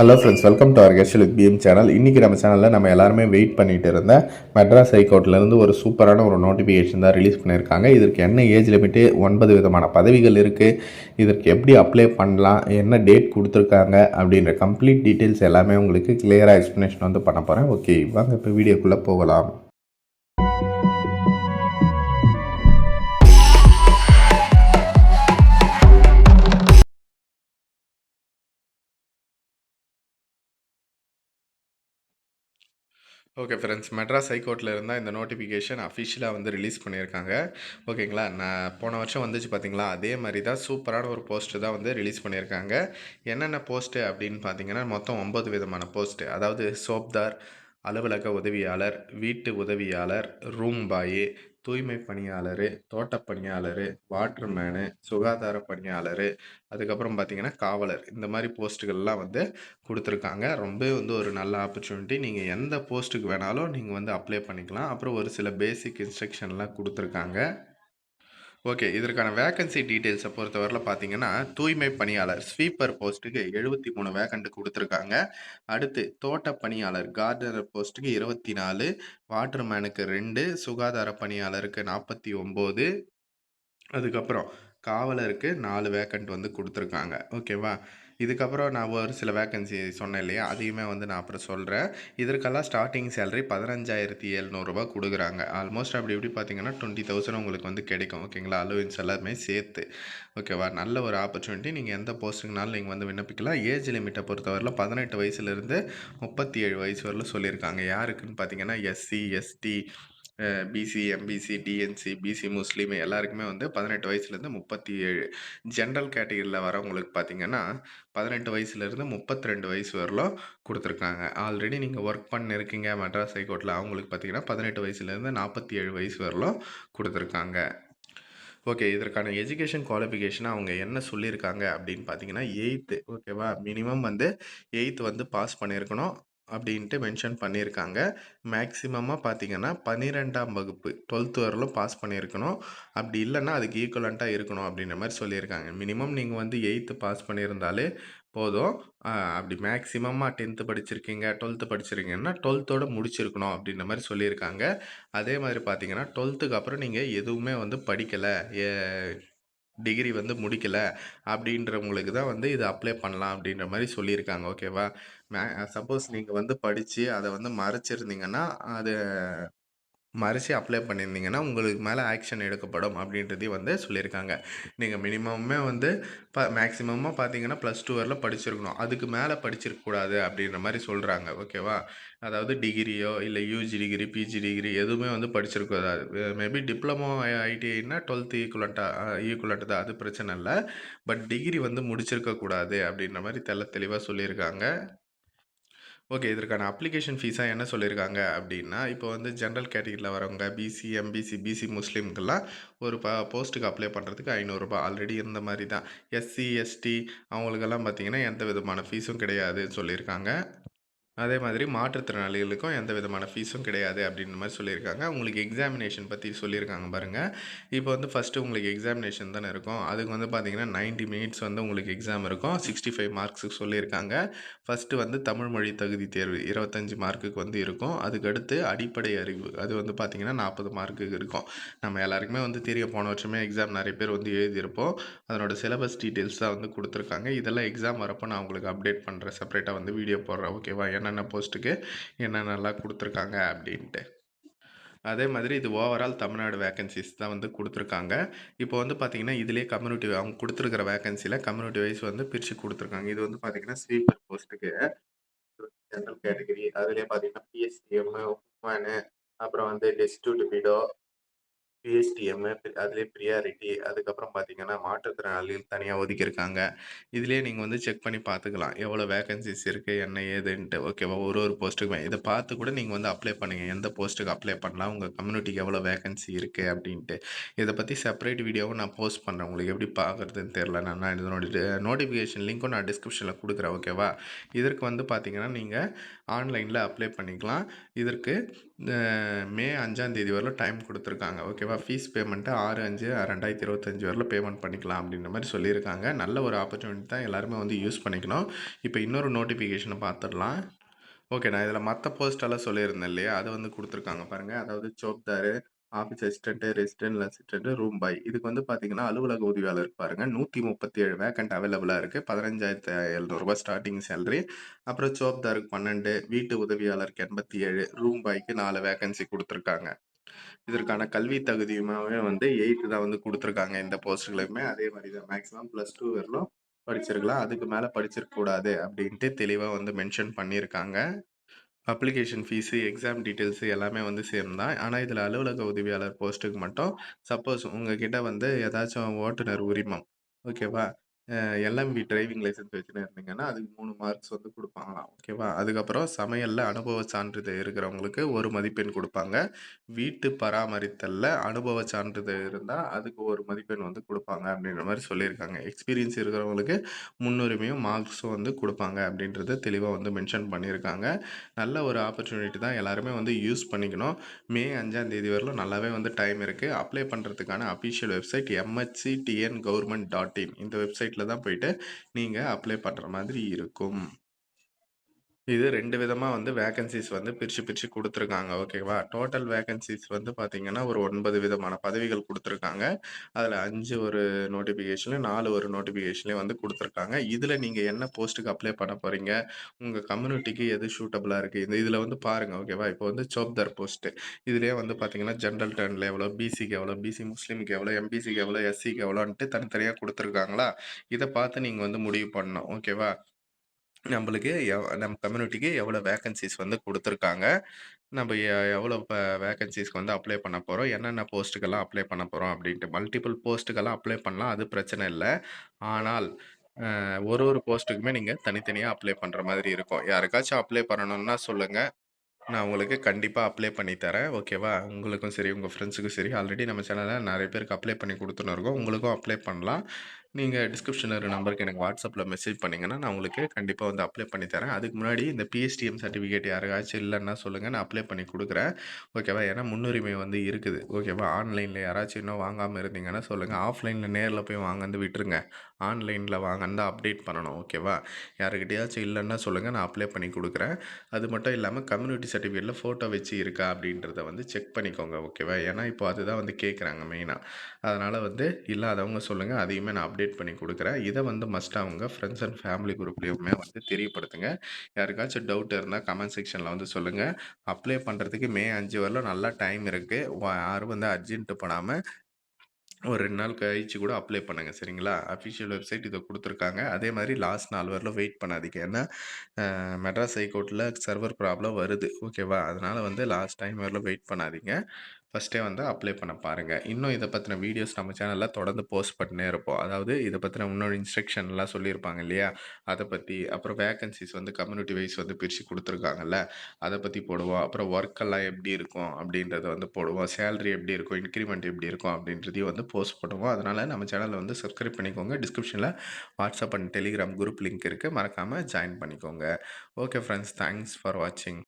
Hello friends welcome to our guest with PM channel இன்றைக்கி நம்ம சேனலில் நம்ம எல்லாருமே வெயிட் பண்ணிகிட்டு இருந்த மெட்ராஸ் ஹைகோர்ட்லேருந்து ஒரு சூப்பரான ஒரு நோட்டிஃபிகேஷன் தான் ரிலீஸ் பண்ணியிருக்காங்க. இதற்கு என்ன ஏஜ் லிமிட்டு ஒன்பது விதமான பதவிகள் இருக்குது இதற்கு எப்படி அப்ளை பண்ணலாம் என்ன டேட் கொடுத்துருக்காங்க அப்படின்ற கம்ப்ளீட் டீட்டெயில்ஸ் எல்லாமே உங்களுக்கு கிளியராக எக்ஸ்ப்ளனேஷன் வந்து பண்ண போகிறேன் ஓகே வாங்க இப்போ வீடியோக்குள்ளே போகலாம். ஓகே ஃப்ரெண்ட்ஸ் மெட்ராஸ் ஹைகோர்ட்டில் இருந்தால் இந்த நோட்டிஃபிகேஷன் அஃபிஷியலாக வந்து ரிலீஸ் பண்ணியிருக்காங்க. ஓகேங்களா நான் போன வருஷம் வந்துச்சு பார்த்தீங்களா அதே மாதிரி தான் சூப்பரான ஒரு போஸ்ட்டு தான் வந்து ரிலீஸ் பண்ணியிருக்காங்க. என்னென்ன போஸ்ட்டு அப்படின்னு பார்த்தீங்கன்னா மொத்தம் ஒம்பது விதமான போஸ்ட்டு அதாவது சோப்தார் அலுவலக உதவியாளர் வீட்டு உதவியாளர் ரூம் பாய் தூய்மை பணியாளர் தோட்டப் பணியாளர் வாட்டர்மேனு சுகாதார பணியாளர் அதுக்கப்புறம் பார்த்தீங்கன்னா காவலர். இந்த மாதிரி போஸ்ட்டுகள்லாம் வந்து கொடுத்துருக்காங்க. ரொம்ப வந்து ஒரு நல்ல ஆப்பர்ச்சுனிட்டி. நீங்கள் எந்த போஸ்ட்டுக்கு வேணாலும் நீங்கள் வந்து அப்ளை பண்ணிக்கலாம். அப்புறம் ஒரு சில பேசிக் இன்ஸ்ட்ரக்ஷன்லாம் கொடுத்துருக்காங்க. ஓகே இதற்கான வேக்கன்சி டீட்டெயில்ஸை பொறுத்தவரையில் பார்த்தீங்கன்னா தூய்மை பணியாளர் ஸ்வீப்பர் போஸ்ட்டுக்கு எழுபத்தி மூணு வேக்கண்ட் கொடுத்துருக்காங்க. அடுத்து தோட்ட பணியாளர் கார்டனர் போஸ்ட்டுக்கு இருபத்தி நாலு வாட்டர்மேனுக்கு ரெண்டு சுகாதார பணியாளருக்கு நாற்பத்தி ஒம்பது அதுக்கப்புறம் காவலருக்கு நாலு வேக்கண்ட் வந்து கொடுத்துருக்காங்க. ஓகேவா? இதுக்கப்புறம் நான் ஒரு சில வேக்கன்சி சொன்னேன் இல்லையா? அதையுமே வந்து நான் அப்புறம் சொல்கிறேன் இதற்கெல்லாம் ஸ்டார்டிங் சேலரி பதினஞ்சாயிரத்தி எழுநூறுபா கொடுக்குறாங்க. ஆல்மோஸ்ட் அப்படி இப்படி பார்த்தீங்கன்னா டுவெண்ட்டி தௌசண்ட் உங்களுக்கு வந்து கிடைக்கும். ஓகேங்களா அலோவன்ஸ் எல்லாமே சேர்த்து. ஓகேவா நல்ல ஒரு ஆப்பர்ச்சுனிட்டி நீங்கள் எந்த போஸ்ட்டுங்கனாலும் நீங்கள் வந்து விண்ணப்பிக்கலாம். ஏஜ் லிமிட்டை பொறுத்தவரையில் பதினெட்டு வயசுலேருந்து முப்பத்தி ஏழு வயசு வரலும் சொல்லியிருக்காங்க. யாருக்குன்னு பார்த்தீங்கன்னா SC ST BC MBC DNC BC முஸ்லீம் எல்லாருக்குமே வந்து பதினெட்டு வயசுலேருந்து முப்பத்தி ஏழு ஜென்ரல் கேட்டகரியில் வரவங்களுக்கு பார்த்தீங்கன்னா பதினெட்டு வயசுலேருந்து முப்பத்தி ரெண்டு வயசு வரலும் கொடுத்துருக்காங்க. ஆல்ரெடி நீங்கள் ஒர்க் பண்ணிருக்கீங்க மெட்ராஸ் ஹைகோர்ட்டில் அவங்களுக்கு பார்த்தீங்கன்னா பதினெட்டு வயசுலேருந்து நாற்பத்தி ஏழு வயசு வரலும் கொடுத்துருக்காங்க. ஓகே இதற்கான எஜுகேஷன் குவாலிஃபிகேஷன் அவங்க என்ன சொல்லியிருக்காங்க அப்படின்னு பார்த்தீங்கன்னா எயித்து ஓகேவா மினிமம் வந்து எயித்து வந்து பாஸ் பண்ணியிருக்கணும். அப்படின்ட்டு மென்ஷன் பண்ணியிருக்காங்க. மேக்ஸிமமாக பார்த்தீங்கன்னா பன்னிரெண்டாம் வகுப்பு டுவெல்த் வரலும் பாஸ் பண்ணியிருக்கணும். அப்படி இல்லைன்னா அதுக்கு ஈக்குவலண்ட்டாக இருக்கணும் அப்படின்ற மாதிரி சொல்லியிருக்காங்க. மினிமம் நீங்கள் வந்து எயித்து பாஸ் பண்ணியிருந்தாலே போதும். அப்படி மேக்ஸிமமாக டென்த்து படிச்சிருக்கீங்க டுவெல்த்து படிச்சிருக்கீங்கன்னா டுவெல்த்தோடு முடிச்சிருக்கணும் அப்படின்ற மாதிரி சொல்லியிருக்காங்க. அதே மாதிரி பார்த்தீங்கன்னா டுவெல்த்துக்கு அப்புறம் நீங்கள் எதுவுமே வந்து படிக்கலை. டிகிரி வந்து முடிக்கலை அப்படின்றவங்களுக்கு தான் வந்து இது அப்ளை பண்ணலாம் அப்படின்ற மாதிரி சொல்லியிருக்காங்க. ஓகேவா மே சப்போஸ் நீங்கள் வந்து படித்து அதை வந்து மறைச்சிருந்தீங்கன்னா அது மறைச்சி அப்ளை பண்ணியிருந்தீங்கன்னா உங்களுக்கு மேலே ஆக்ஷன் எடுக்கப்படும் அப்படின்றதையும் வந்து சொல்லியிருக்காங்க. நீங்கள் மினிமமே வந்து ப மேக்ஸிமமாக பார்த்தீங்கன்னா ப்ளஸ் டூ வரல படிச்சிருக்கணும். அதுக்கு மேலே படிச்சிருக்கக்கூடாது அப்படின்ற மாதிரி சொல்கிறாங்க ஓகேவா அதாவது டிகிரியோ இல்லை யூஜி டிகிரி பிஜி டிகிரி எதுவுமே வந்து படிச்சிருக்கூடாது மேபி டிப்ளமோ ஐடிஐனா டுவெல்த்து ஈக்குவலண்ட்டாக ஈக்குவலண்ட் தான். அது பிரச்சனை இல்லை. பட் டிகிரி வந்து முடிச்சிருக்கக்கூடாது அப்படின்ற மாதிரி தெல்ல தெளிவாக சொல்லியிருக்காங்க. ஓகே இதற்கான அப்ளிகேஷன் ஃபீஸாக என்ன சொல்லியிருக்காங்க அப்படின்னா இப்போ வந்து ஜென்ரல் கேட்டகரியில் வரவங்க பிசி எம்பிசி பிசி முஸ்லீம்கெல்லாம் ஒரு ப போஸ்ட்டுக்கு அப்ளை பண்ணுறதுக்கு ஐநூறுரூபா ஆல்ரெடி இருந்த மாதிரி தான். எஸ்சி எஸ்டி அவங்களுக்கெல்லாம் பார்த்திங்கன்னா எந்த விதமான ஃபீஸும் கிடையாதுன்னு சொல்லியிருக்காங்க அதே மாதிரி மாற்றுத்திறனாளிகளுக்கும் எந்த விதமான ஃபீஸும் கிடையாது அப்படின்ற மாதிரி சொல்லியிருக்காங்க. உங்களுக்கு எக்ஸாமினேஷன் பற்றி சொல்லியிருக்காங்க பாருங்கள் இப்போ வந்து ஃபஸ்ட்டு உங்களுக்கு எக்ஸாமினேஷன் தானே இருக்கும். அதுக்கு வந்து பார்த்திங்கன்னா நைன்ட்டி மினிட்ஸ் வந்து உங்களுக்கு எக்ஸாம் இருக்கும். சிக்ஸ்டி ஃபைவ் மார்க்ஸுக்கு சொல்லியிருக்காங்க. ஃபஸ்ட்டு வந்து தமிழ் மொழி தகுதி தேர்வு இருபத்தஞ்சி மார்க்குக்கு வந்து இருக்கும். அதுக்கடுத்து அடிப்படை அறிவு அது வந்து பார்த்திங்கன்னா நாற்பது மார்க்குக்கு இருக்கும். நம்ம எல்லாருக்குமே வந்து தெரிய போன வருஷமே எக்ஸாம் நிறைய பேர் வந்து எழுதியிருப்போம். அதனோட சிலபஸ் டீட்டெயில்ஸ் தான் வந்து கொடுத்துருக்காங்க. இதெல்லாம் எக்ஸாம் வரப்போ நான் உங்களுக்கு அப்டேட் பண்ணுறேன் செப்பரேட்டாக வந்து வீடியோ போடுறேன். ஓகேவா என்னென்ன போஸ்ட்டுக்கு என்னென்னலாம் கொடுத்துருக்காங்க அப்படின்ட்டு. அதே மாதிரி இது ஓவரால் தமிழ்நாடு வேக்கன்சிஸ் தான் வந்து கொடுத்துருக்காங்க. இப்போ வந்து பார்த்திங்கன்னா இதிலே கம்யூனிட்டி அவங்க கொடுத்துருக்கிற வேக்கன்சியில் கம்யூனிட்டி வைஸ் வந்து பிரித்து கொடுத்துருக்காங்க. இது வந்து பார்த்திங்கன்னா ஸ்வீப்பர் போஸ்ட்டுக்கு ஜென்ரல் கேட்டகரி அதுலேயே பார்த்தீங்கன்னா பிஎஸ்டிஎம் உமனு அப்புறம் வந்து டெஸ்டூட் லிபிடோ பிஎஸ்டிஎம் அதிலே ப்ரியாரிட்டி அதுக்கப்புறம் பார்த்தீங்கன்னா மாற்றுத்திறனாளிகள் தனியாக ஒதுக்கியிருக்காங்க. இதுலேயே நீங்கள் வந்து செக் பண்ணி பார்த்துக்கலாம் எவ்வளோ வேகன்சிஸ் இருக்குது என்ன ஏதுன்ட்டு. ஓகேவா ஒரு ஒரு போஸ்ட்டுக்குமே இதை பார்த்து கூட நீங்கள் வந்து அப்ளை பண்ணுங்கள் எந்த போஸ்ட்டுக்கு அப்ளை பண்ணலாம்? உங்கள் கம்யூனிட்டிக்கு எவ்வளோ வேகன்சி இருக்குது அப்படின்ட்டு. இதை பற்றி செப்பரேட் வீடியோவும் நான் போஸ்ட் பண்ணுறேன் உங்களுக்கு எப்படி பார்க்குறதுன்னு தெரில நான் நான் இதனோட நோட்டிஃபிகேஷன் லிங்க்கும் நான் டிஸ்கிரிப்ஷனில் கொடுக்குறேன். ஓகேவா இதற்கு வந்து பார்த்தீங்கன்னா நீங்கள் ஆன்லைனில் அப்ளை பண்ணிக்கலாம். இதற்கு மே 5ஆம் தேதி வரலும் டைம் கொடுத்துருக்காங்க. ஓகேவா? ஃபீஸ் பேமெண்ட்டு ஆறு அஞ்சு ரெண்டாயிரத்தி இருபத்தஞ்சி வரையில் பேமெண்ட் பண்ணிக்கலாம் அப்படின்ற மாதிரி சொல்லியிருக்காங்க. நல்ல ஒரு ஆப்பர்ச்சுனிட்டி தான் எல்லாருமே வந்து யூஸ் பண்ணிக்கணும். இப்போ இன்னொரு நோட்டிஃபிகேஷனை பார்த்துடலாம். ஓகே. நான் இதில் மற்ற போஸ்டெல்லாம் சொல்லியிருந்தேன் இல்லையா? அதை வந்து கொடுத்துருக்காங்க பாருங்கள் அதாவது சோப்தாரு, office assistant, resident assistant, room boy. இதுக்கு வந்து பார்த்தீங்கன்னா, அலுவலக உதவியாளர் பாருங்க 137 வேக்கன்ட் அவைலபிளா இருக்கு. ரூ. 15,700 ஸ்டார்ட்டிங் சேலரி. அப்புறம் சோப்தாருக்கு 12, வீட்டு உதவியாளருக்கு 87, ரூம் பாய்க்கு நாலு வேக்கன்சி கொடுத்துருக்காங்க இதற்கான கல்வி தகுதியுமாவே வந்து எயிட்டு தான் வந்து கொடுத்துருக்காங்க இந்த போஸ்ட்டுகளுக்குமே. அதே மாதிரி தான் மேக்ஸிமம் ப்ளஸ் டூ வரலும் படிச்சிருக்கலாம். அதுக்கு மேலே படிச்சிருக்கக்கூடாது அப்படின்ட்டு தெளிவாக வந்து மென்ஷன் பண்ணியிருக்காங்க. அப்ளிகேஷன் ஃபீஸு, எக்ஸாம் டீட்டெயில்ஸு எல்லாமே வந்து சேம் தான். இதில் அலுவலக உதவியாளர் போஸ்ட்டுக்கு மட்டும் சப்போஸ் உங்ககிட்ட வந்து ஏதாச்சும் ஓட்டுநர் உரிமம், ஓகேவா? எல்எம்பி டிரைவிங் லைசென்ஸ் வச்சுன்னு இருந்தீங்கன்னா, அதுக்கு மூணு மார்க்ஸ் வந்து கொடுப்பாங்களாம் ஓகேவா? அதுக்கப்புறம் சமையலில் அனுபவ சான்றிதழ் இருக்கிறவங்களுக்கு ஒரு மதிப்பெண் கொடுப்பாங்க வீட்டு பராமரித்தலில் அனுபவ சான்றிதழ் இருந்தால் அதுக்கு ஒரு மதிப்பெண் வந்து கொடுப்பாங்க அப்படின்ற மாதிரி சொல்லியிருக்காங்க. எக்ஸ்பீரியன்ஸ் இருக்கிறவங்களுக்கு முன்னுரிமையும், மார்க்ஸும் வந்து கொடுப்பாங்க அப்படின்றத தெளிவாக வந்து மென்ஷன் பண்ணியிருக்காங்க. நல்ல ஒரு ஆப்பர்ச்சுனிட்டி தான் எல்லாருமே வந்து யூஸ் பண்ணிக்கணும். மே அஞ்சாம் தேதி வரலும் நல்லாவே வந்து டைம் இருக்குது அப்ளை பண்ணுறதுக்கான அஃபிஷியல் வெப்சைட் எம்ஹெச்சிடிஎன்-கவர்ன்மென்ட்.இன் இந்த வெப்சைட்டில் தான் போயிட்டு நீங்கள் அப்ளை பண்ணுற மாதிரி இருக்கும். இது ரெண்டு விதமாக வந்து வேகன்சிஸ் வந்து பிரிச்சு, பிரித்து கொடுத்துருக்காங்க ஓகேவா? டோட்டல் வேகன்சிஸ் வந்து பார்த்தீங்கன்னா, ஒரு ஒன்பது விதமான பதவிகள் கொடுத்துருக்காங்க அதில் அஞ்சு ஒரு நோட்டிஃபிகேஷன்லையும் நாலு ஒரு நோட்டிஃபிகேஷன்லையும் வந்து கொடுத்துருக்காங்க இதில் நீங்கள் என்ன போஸ்ட்டுக்கு அப்ளை பண்ண போகிறீங்க உங்கள் கம்யூனிட்டிக்கு எது சூட்டபுளாக இருக்குது இந்த இதில் வந்து பாருங்கள் ஓகேவா? இப்போ வந்து சோப்தார் போஸ்ட்டு. இதுலேயே வந்து பார்த்தீங்கன்னா, ஜென்ரல் டர்ன்ல எவ்வளோ, பிசிக்கு எவ்வளோ, பிசி முஸ்லீமுக்கு எவ்வளோ, எம்பிசிக்கு எவ்வளோ, எஸ்சிக்கு எவ்வளோன்ட்டு தனித்தனியாக கொடுத்துருக்காங்களா இதை பார்த்து நீங்கள் வந்து முடிவு பண்ணணும். ஓகேவா? நம்மளுக்கு எவ் நம்ம கம்யூனிட்டிக்கு எவ்வளோ வேகன்சிஸ் வந்து கொடுத்துருக்காங்க நம்ம எ எவ்வளோ ப வேகன்சிஸ்க்கு வந்து அப்ளை பண்ண போறோம்? என்னென்ன போஸ்ட்டுக்கெல்லாம் அப்ளை பண்ண போறோம்? அப்படின்ட்டு. மல்டிபிள் போஸ்ட்டுக்கெல்லாம் அப்ளை பண்ணலாம். அது பிரச்சனை இல்ல. ஆனால் அ ஒரு ஒரு போஸ்ட்டுக்குமே நீங்க தனித்தனியா அப்ளை பண்ற மாதிரி இருக்கும். யாருக்காச்சும் அப்ளை பண்ணணும்னா சொல்லுங்க. நான் உங்களுக்கு கண்டிப்பா அப்ளை பண்ணி தரேன். ஓகேவா? உங்களுக்கும் சரி, உங்க ஃப்ரெண்ட்ஸுக்கும் சரி, ஆல்ரெடி நம்ம சேனல்ல நெறைய பேருக்கு அப்ளை பண்ணி குடுத்துன்னு இருக்கோம். உங்களுக்கும் அப்ளை பண்ணலாம். நீங்கள் டிஸ்கிரிப்ஷனில் ஒரு நம்பருக்கு எனக்கு வாட்ஸ்அப்பில் மெசேஜ் பண்ணிங்கன்னா நான் உங்களுக்கு கண்டிப்பாக வந்து அப்ளை பண்ணி தரேன். அதுக்கு முன்னாடி இந்த பிஎஸ்டிஎம் சர்டிஃபிகேட் யாருக்காச்சும் இல்லைன்னா சொல்லுங்கள் நான் அப்ளை பண்ணி கொடுக்குறேன் ஓகேவா? ஏன்னா முன்னுரிமை வந்து இருக்குது. ஓகேவா? ஆன்லைனில் யாராச்சும் இன்னும் வாங்காமல் இருந்தீங்கன்னா சொல்லுங்கள் ஆஃப்லைனில் நேரில் போய் வாங்கந்து விட்டுருங்க. ஆன்லைனில் வாங்கந்து தான் அப்டேட் பண்ணணும். ஓகேவா? யாருக்கிட்டயாச்சும் இல்லைன்னா சொல்லுங்கள் நான் அப்ளை பண்ணி கொடுக்குறேன் அது மட்டும் இல்லாமல் கம்யூனிட்டி சர்டிஃபிகேட்டில் ஃபோட்டோ வச்சு இருக்கா? அப்படின்றத வந்து செக் பண்ணிக்கோங்க. ஓகேவா? ஏன்னா இப்போ அதுதான் வந்து கேட்குறாங்க மெயினாக அதனால் வந்து இல்லாதவங்க சொல்லுங்கள் அதையுமே நான் அப்டேட் பண்ணி கொடுக்குறேன் இதை வந்து மஸ்ட் அவங்க ஃப்ரெண்ட்ஸ் அண்ட் ஃபேமிலி குரூப்லேயுமே வந்து தெரியப்படுத்துங்க. யாருக்காச்சும் டவுட் இருந்தால் கமெண்ட் செக்ஷனில் வந்து சொல்லுங்கள் அப்ளை பண்ணுறதுக்கு மே அஞ்சு வரலாம் நல்லா டைம் இருக்குது யாரும் வந்து அர்ஜென்ட்டு பண்ணாமல் ஒரு ரெண்டு நாள் கழிச்சு கூட அப்ளை பண்ணுங்கள் சரிங்களா? அஃபிஷியல் வெப்சைட் இதை கொடுத்துருக்காங்க அதே மாதிரி லாஸ்ட் நாள் வரலும் வெயிட் பண்ணாதீங்க. ஏன்னா, மெட்ராஸ் ஹைகோர்ட்டில் சர்வர் ப்ராப்ளம் வருது. ஓகேவா? அதனால் வந்து லாஸ்ட் டைம் வரல வெயிட் பண்ணாதீங்க. ஃபஸ்ட்டே வந்து அப்ளை பண்ண பாருங்கள் இன்னும் இதை பற்றின வீடியோஸ் நம்ம சேனலில் தொடர்ந்து போஸ்ட் பண்ணினே இருப்போம். அதாவது இதை பற்றின இன்னொரு இன்ஸ்ட்ரக்ஷன்லாம் சொல்லியிருப்பாங்க இல்லையா? அதை பற்றி அப்புறம் வேகன்சிஸ் வந்து கம்யூனிட்டி வைஸ் வந்து பிரித்து கொடுத்துருக்காங்கல்ல அதை பற்றி போடுவோம். அப்புறம் ஒர்க்கெல்லாம் எப்படி இருக்கும்? அப்படின்றத வந்து போடுவோம். சேலரி எப்படி இருக்கும்? இன்க்ரிமெண்ட் எப்படி இருக்கும்? அப்படின்றதையும் வந்து போஸ்ட் பண்ணுவோம். அதனால் நம்ம சேனலில் வந்து சப்ஸ்கிரைப் பண்ணிக்கோங்க. டிஸ்கிரிப்ஷனில் WhatsApp and Telegram group link இருக்குது மறக்காமல் ஜாயின் பண்ணிக்கோங்க. ஓகே ஃப்ரெண்ட்ஸ் தேங்க்ஸ் ஃபார் வாட்சிங்.